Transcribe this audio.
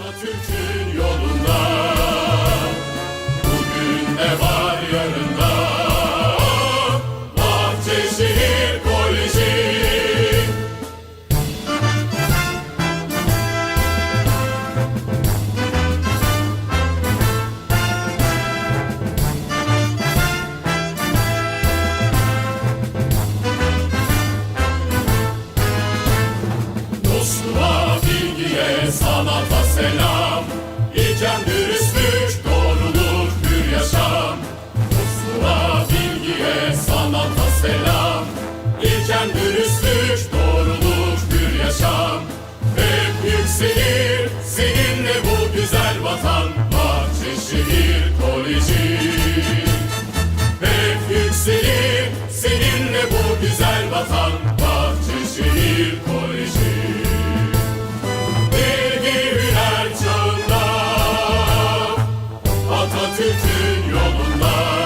Atatürk'ün yolunda dürüstlük, doğruluk, hür yaşam. Hep yükselir seninle bu güzel vatan. Bahçeşehir Koleji. Hep yükselir seninle bu güzel vatan. Bahçeşehir Koleji. Bilgi hüner çağında Atatürk'ün yolunda